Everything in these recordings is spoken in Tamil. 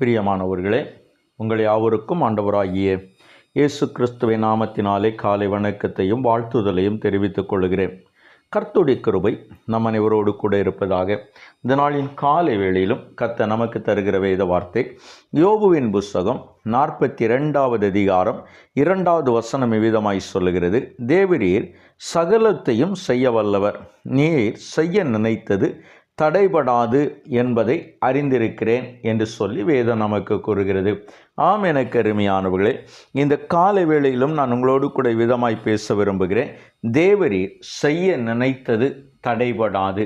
பிரியமானவர்களே உங்கள் யாவருக்கும் ஆண்டவராகிய இயேசு கிறிஸ்துவை நாமத்தினாலே காலை வணக்கத்தையும் வாழ்த்துதலையும் தெரிவித்துக் கொள்கிறேன். கர்த்துடைய கிருபை நம் அனைவரோடு கூட இருப்பதாக இந்த நாளின் காலை வேளையிலும் கத்த நமக்கு தருகிற வேத வார்த்தை யோபுவின் புஸ்தகம் நாற்பத்தி ரெண்டாவது அதிகாரம் இரண்டாவது வசனம் இவ்விதமாய் சொல்லுகிறது தேவரீர் சகலத்தையும் செய்ய வல்லவர் நீர் செய்ய நினைத்தது தடைபடாது என்பதை அறிந்திருக்கிறேன் என்று சொல்லி வேதம் நமக்கு கூறுகிறது. ஆம் எனக்கு அருமையானவர்களே இந்த காலை வேளையிலும் நான் உங்களோடு கூட விதமாய் பேச விரும்புகிறேன். தேவரீர் செய்ய நினைத்தது தடைபடாது.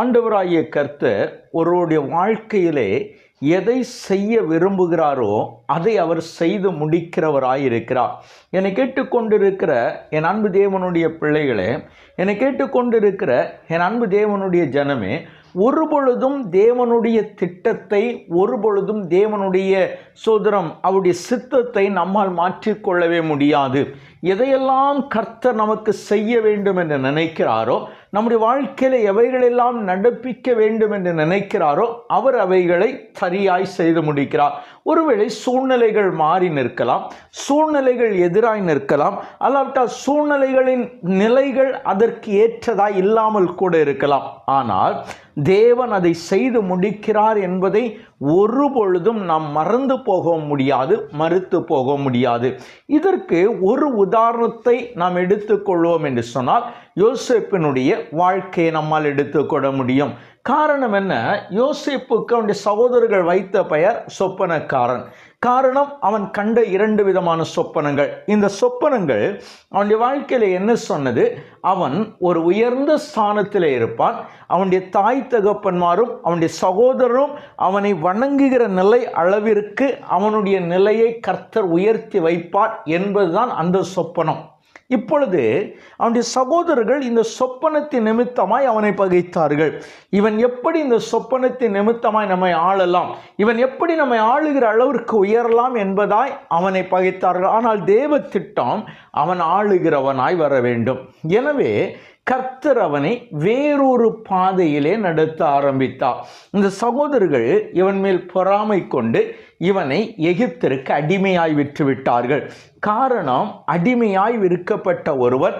ஆண்டவராகிய கர்த்தர் ஒருவருடைய வாழ்க்கையிலே எதை செய்ய விரும்புகிறாரோ அதை அவர் செய்து முடிக்கிறவராயிருக்கிறார். என்னை கேட்டுக்கொண்டிருக்கிற என் அன்பு தேவனுடைய பிள்ளைகளே என்னை கேட்டுக்கொண்டிருக்கிற என் அன்பு தேவனுடைய ஜனமே ஒரு பொழுதும் தேவனுடைய திட்டத்தை ஒரு பொழுதும் தேவனுடைய சோதரம் அவருடைய சித்தத்தை நம்மால் மாற்றிக்கொள்ளவே முடியாது. எதையெல்லாம் கர்த்தர் நமக்கு செய்ய வேண்டும் என்று நினைக்கிறாரோ நம்முடைய வாழ்க்கையில் எவைகளெல்லாம் நடப்பிக்க வேண்டும் என்று நினைக்கிறாரோ அவர் அவைகளை சரியாய் செய்து முடிக்கிறார். ஒருவேளை சூழ்நிலைகள் மாறி நிற்கலாம் சூழ்நிலைகள் எதிராய் நிற்கலாம் அல்லாவிட்டால் சூழ்நிலைகளின் நிலைகள் அதற்கு ஏற்றதாய் இல்லாமல் கூட இருக்கலாம். ஆனால் தேவன் அதை செய்து முடிக்கிறார் என்பதை ஒரு பொழுதும் நாம் மறந்து போக முடியாது மறுத்து போக முடியாது. இதற்கு ஒரு உதாரணத்தை நாம் எடுத்துக்கொள்வோம் என்று சொன்னால் யோசேப்பினுடைய வாழ்க்கையை நம்மால் எடுத்துக்கொள்ள முடியும். காரணம் என்ன? யோசிப்புக்கு அவனுடைய சகோதரர்கள் வைத்த பெயர் சொப்பனக்காரன். காரணம் அவன் கண்ட இரண்டு விதமான சொப்பனங்கள். இந்த சொப்பனங்கள் அவனுடைய வாழ்க்கையில் என்ன சொன்னது? அவன் ஒரு உயர்ந்த ஸ்தானத்தில் இருப்பான். அவனுடைய தாய் தகப்பன்மாரும் அவனுடைய சகோதரரும் அவனை வணங்குகிற நிலை அளவிற்கு அவனுடைய நிலையை கர்த்தர் உயர்த்தி வைப்பார் என்பதுதான் அந்த சொப்பனம். இப்பொழுது அவனுடைய சகோதரர்கள் இந்த சொப்பனத்தின் நிமித்தமாய் அவனை பகைத்தார்கள். இவன் எப்படி இந்த சொப்பனத்தின் நிமித்தமாய் நம்மை ஆளலாம்? இவன் எப்படி நம்மை ஆளுகிற அளவிற்கு உயரலாம் என்பதாய் அவனை பகைத்தார்கள். ஆனால் தேவ திட்டம் அவன் ஆளுகிறவனாய் வர வேண்டும். எனவே கர்த்தர் அவனை வேறொரு பாதையிலே நடத்த ஆரம்பித்தார். இந்த சகோதரர்கள் இவன் மேல் பொறாமை கொண்டு இவனை எகிப்திற்கு அடிமையாய் விற்று விட்டார்கள் காரணம் அடிமையாய் விற்கப்பட்ட ஒருவர்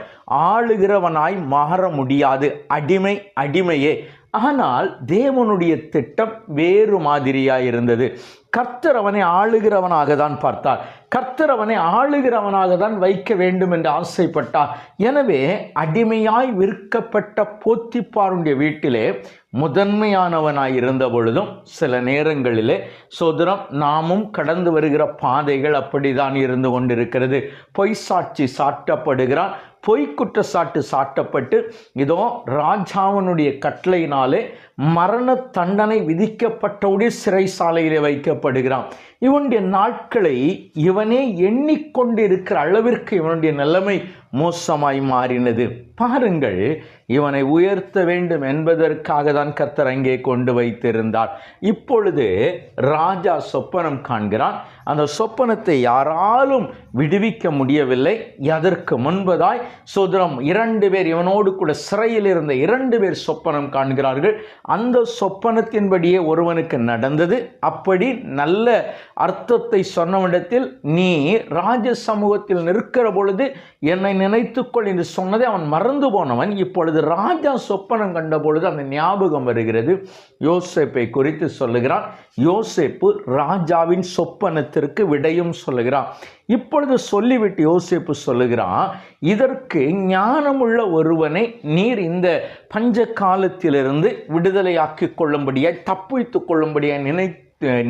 ஆளுகிறவனாய் மாற முடியாது. அடிமை அடிமையே. ஆனால் தேவனுடைய திட்டம் வேறு மாதிரியாக இருந்தது. கர்த்தர் அவனை ஆளுகிறவனாக தான் பார்த்தார். கர்த்தர் அவனை ஆளுகிறவனாக தான் வைக்க வேண்டும் என்று ஆசைப்பட்டார். எனவே அடிமையாய் விற்கப்பட்ட போத்திப்பாருடைய வீட்டிலே முதன்மையானவனாய் இருந்த பொழுதும் சில நேரங்களிலே சோதரம் நாமும் கடந்து வருகிற பாதைகள் அப்படிதான் இருந்து கொண்டிருக்கிறது. பொய் சாட்சி சாட்டப்படுகிறான். பொய் குற்றச்சாட்டு சாட்டப்பட்டு இதோ ராஜாவனுடைய கட்டளையினால் மரண தண்டனை விதிக்கப்பட்டவுடைய சிறைசாலையிலே வைக்கப்படுகிறான். இவனுடைய நாட்களை இவனே எண்ணிக்கொண்டிருக்கிற அளவிற்கு இவனுடைய நிலைமை மோசமாய் மாறினது. பாருங்கள் இவனை உயர்த்த வேண்டும் என்பதற்காக தான் கர்த்தர் அங்கே கொண்டு வைத்திருந்தார். இப்பொழுது ராஜா சொப்பனம் காண்கிறான். அந்த சொப்பனத்தை யாராலும் விடுவிக்க முடியவில்லை. அதற்கு முன்பதாய் சோதரம் இரண்டு பேர் இவனோடு கூட சிறையில் இருந்த இரண்டு பேர் சொப்பனம் காண்கிறார்கள். அந்த சொப்பனத்தின்படியே ஒருவனுக்கு நடந்தது. அப்படி நல்ல அர்த்தத்தை சொன்னவிடத்தில் நீ ராஜ சமூகத்தில் நிற்கிற பொழுது என்னை நினைத்துக்கொள் என்று சொன்னதை அவன் மறந்து போனவன். இப்பொழுது ராஜா சொப்பனம் கண்ட பொழுது அந்த ஞாபகம் வருகிறது. யோசேப்பை குறித்து சொல்லுகிறான் யோசேப்பு ராஜாவின் சொப்பனத்திற்கு விடையும் சொல்லுகிறான். இப்பொழுது சொல்லிவிட்டு யோசிப்பு சொல்லுகிறான் இதற்கு ஞானமுள்ள ஒருவனை நீர் இந்த பஞ்ச காலத்திலிருந்து விடுதலையாக்கி கொள்ளும்படியாய் தப்பித்து கொள்ளும்படியாய் நினை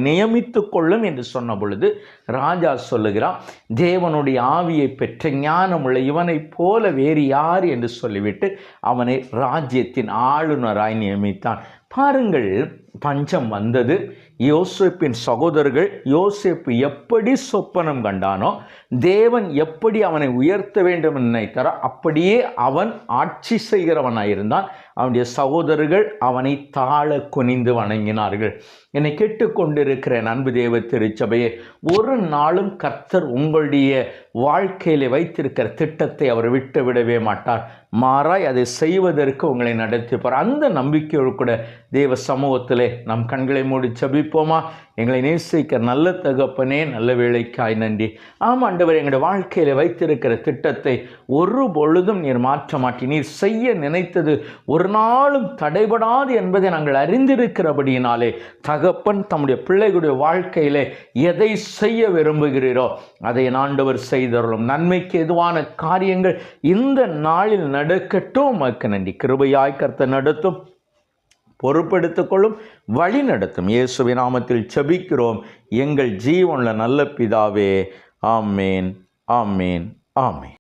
நியமித்து கொள்ளும் என்று சொன்ன பொழுது ராஜா சொல்லுகிறான் தேவனுடைய ஆவியை பெற்ற ஞானமுள்ள இவனைப் போல வேறு யார்? என்று சொல்லிவிட்டு அவனை ராஜ்யத்தின் ஆளுநராய் நியமித்தான். பாருங்கள் பஞ்சம் வந்தது. யோசேப்பின் சகோதரர்கள் யோசேப்பு எப்படி சொப்பனம் கண்டானோ தேவன் எப்படி அவனை உயர்த்த வேண்டும் என்று நினைத்தாரோ அப்படியே அவன் ஆட்சி செய்கிறவனாயிருந்தான் அவனுடைய சகோதரர்கள் அவனை தாழ குனிந்து வணங்கினார்கள். என்னை கேட்டுக்கொண்டிருக்கிறேன் அன்பு தேவ திருச்சபையே ஒரு நாளும் கர்த்தர் உங்களுடைய வாழ்க்கையிலே வைத்திருக்கிற திட்டத்தை அவர் விட்டு விடவே மாட்டார். மாறாய் அதை செய்வதற்கு உங்களை நடத்திப்பார். அந்த நம்பிக்கையோடு கூட தேவ சமூகத்தில் நம் கண்களை மூடி ஜபிப்போமா? எங்களை நேசிக்க நல்ல தகப்பனே நல்ல வேலைக்காய் நன்றி. ஆம் ஆண்டவர் எங்களுடைய வாழ்க்கையில் வைத்திருக்கிற திட்டத்தை ஒரு பொழுதும் நீர் மாற்ற மாட்டி நீர் செய்ய நினைத்தது ஒரு நாளும் தடைபடாது என்பதை நாங்கள் அறிந்திருக்கிறபடியினாலே தகப்பன் தம்முடைய பிள்ளைகளுடைய வாழ்க்கையிலே எதை செய்ய விரும்புகிறீரோ அதை ஆண்டவர் செய்தருளும். நன்மைக்கு எதுவான காரியங்கள் இந்த நாளில் நடக்கட்டும். மக்கு நன்றி. கிருபையாய் கர்த்த நடத்தும். பொறுப்பெடுத்துக்கொள்ளும் வழி நடத்தும். இயேசுவின் நாமத்தில் செபிக்கிறோம். எங்கள் ஜீவனில் நல்ல பிதாவே. ஆமேன். ஆமேன். ஆமேன்.